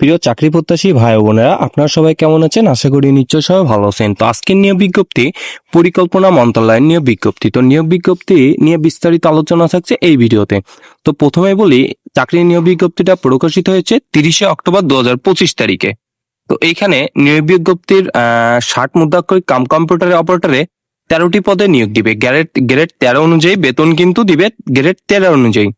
প্রিয় চাকরি প্রত্যাশী ভাই বোনেরা, আপনারা সবাই কেমন আছেন? আশা করি নিশ্চয় সবাই ভালো আছেন। তো আজকের নিয়োগ বিজ্ঞপ্তি, পরিকল্পনা মন্ত্রণালয়ের নিয়োগ বিজ্ঞপ্তি। তো নিয়োগ বিজ্ঞপ্তি নিয়ে বিস্তারিত আলোচনা থাকছে এই ভিডিওতে। তো প্রথমে বলি, চাকরির নিয়োগ বিজ্ঞপ্তিটা প্রকাশিত হয়েছে তিরিশে অক্টোবর দু হাজার পঁচিশ তারিখে। তো এইখানে নিয়োগ বিজ্ঞপ্তির ষাট মুদ্রাক্ষরিক কাম কম্পিউটারে অপারেটরে তেরোটি পদে নিয়োগ দিবে। গ্যারেট গ্রেড তেরো অনুযায়ী বেতন কিন্তু দিবে গ্রেড তেরো অনুযায়ী।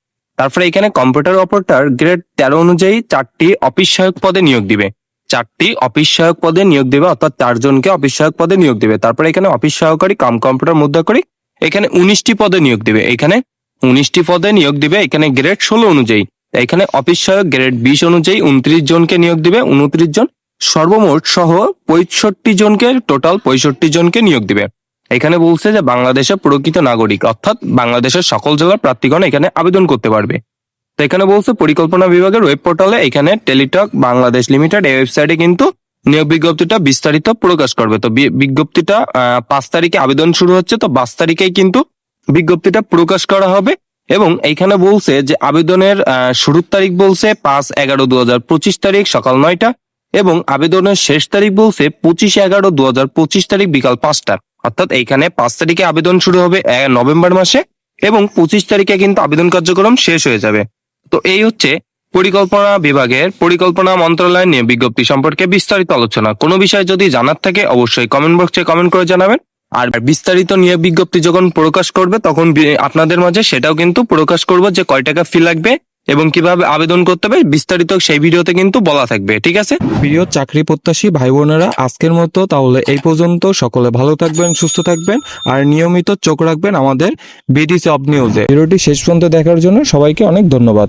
তারপরে এখানে কম্পিউটার অপারেটর গ্রেড তেরো অনুযায়ী চারটি অফিস সহায়ক পদে নিয়োগ দিবে। চারটি অফিস সহায়ক পদে নিয়োগ দেবে, অর্থাৎ চারজনকে অফিস সহায়ক পদে নিয়োগ দেবে। তারপরে এখানে অফিস সহকারী, কাম কম্পিউটার মুদ্রা করি, এখানে উনিশটি পদে নিয়োগ দিবে। এখানে উনিশটি পদে নিয়োগ দিবে, এখানে গ্রেড ষোলো অনুযায়ী। এখানে অফিস সহায়ক গ্রেড বিশ অনুযায়ী উনত্রিশ জনকে নিয়োগ দিবে, উনত্রিশ জন সর্বমোট সহ পঁয়ষট্টি জনকে টোটাল পঁয়ষট্টি জনকে নিয়োগ দিবে। এখানে বলছে যে বাংলাদেশের প্রকৃত নাগরিক, অর্থাৎ বাংলাদেশের সকল জেলার প্রার্থীগণ এখানে আবেদন করতে পারবে। তো এখানে বলছে, পরিকল্পনা বিভাগের ওয়েব পোর্টালে এখানে টেলিটক বাংলাদেশ লিমিটেড এই ওয়েবসাইটে কিন্তু নিয়োগ বিজ্ঞপ্তিটা বিস্তারিত প্রকাশ করবে। তো বিজ্ঞপ্তিটা পাঁচ তারিখে আবেদন শুরু হচ্ছে, তো পাঁচ তারিখেই কিন্তু বিজ্ঞপ্তিটা প্রকাশ করা হবে। এবং এইখানে বলছে যে আবেদনের শুরুর তারিখ বলছে পাঁচ এগারো দু হাজার পঁচিশ তারিখ, সকাল নয়টা। এবং আবেদনের শেষ তারিখ বলছে পঁচিশ এগারো দু হাজার পঁচিশ তারিখ, বিকাল পাঁচটা। অর্থাৎ এইখানে পাঁচ তারিখে আবেদন শুরু হবে নভেম্বর মাসে এবং পঁচিশ তারিখে কিন্তু আবেদন কার্যক্রম শেষ হয়ে যাবে। তো এই হচ্ছে পরিকল্পনা বিভাগের পরিকল্পনা মন্ত্রণালয় নিয়ে বিজ্ঞপ্তি সম্পর্কে বিস্তারিত আলোচনা। কোনো বিষয়ে যদি জানার থাকে, অবশ্যই কমেন্ট বক্সে কমেন্ট করে জানাবেন। আর বিস্তারিত নিয়ে বিজ্ঞপ্তি যখন প্রকাশ করবে, তখন আপনাদের মাঝে সেটাও কিন্তু প্রকাশ করব যে কয় টাকা ফি লাগবে এবং কীভাবে আবেদন করতে হবে বিস্তারিত সেই ভিডিওতে কিন্তু বলা থাকবে, ঠিক আছে? প্রিয় চাকরি প্রত্যাশী ভাই বোনেরা আজকের মতো তাহলে এই পর্যন্ত। সকলে ভালো থাকবেন, সুস্থ থাকবেন, আর নিয়মিত চোখ রাখবেন আমাদের বিডিসি অব নিউজে। ভিডিওটি শেষ পর্যন্ত দেখার জন্য সবাইকে অনেক ধন্যবাদ।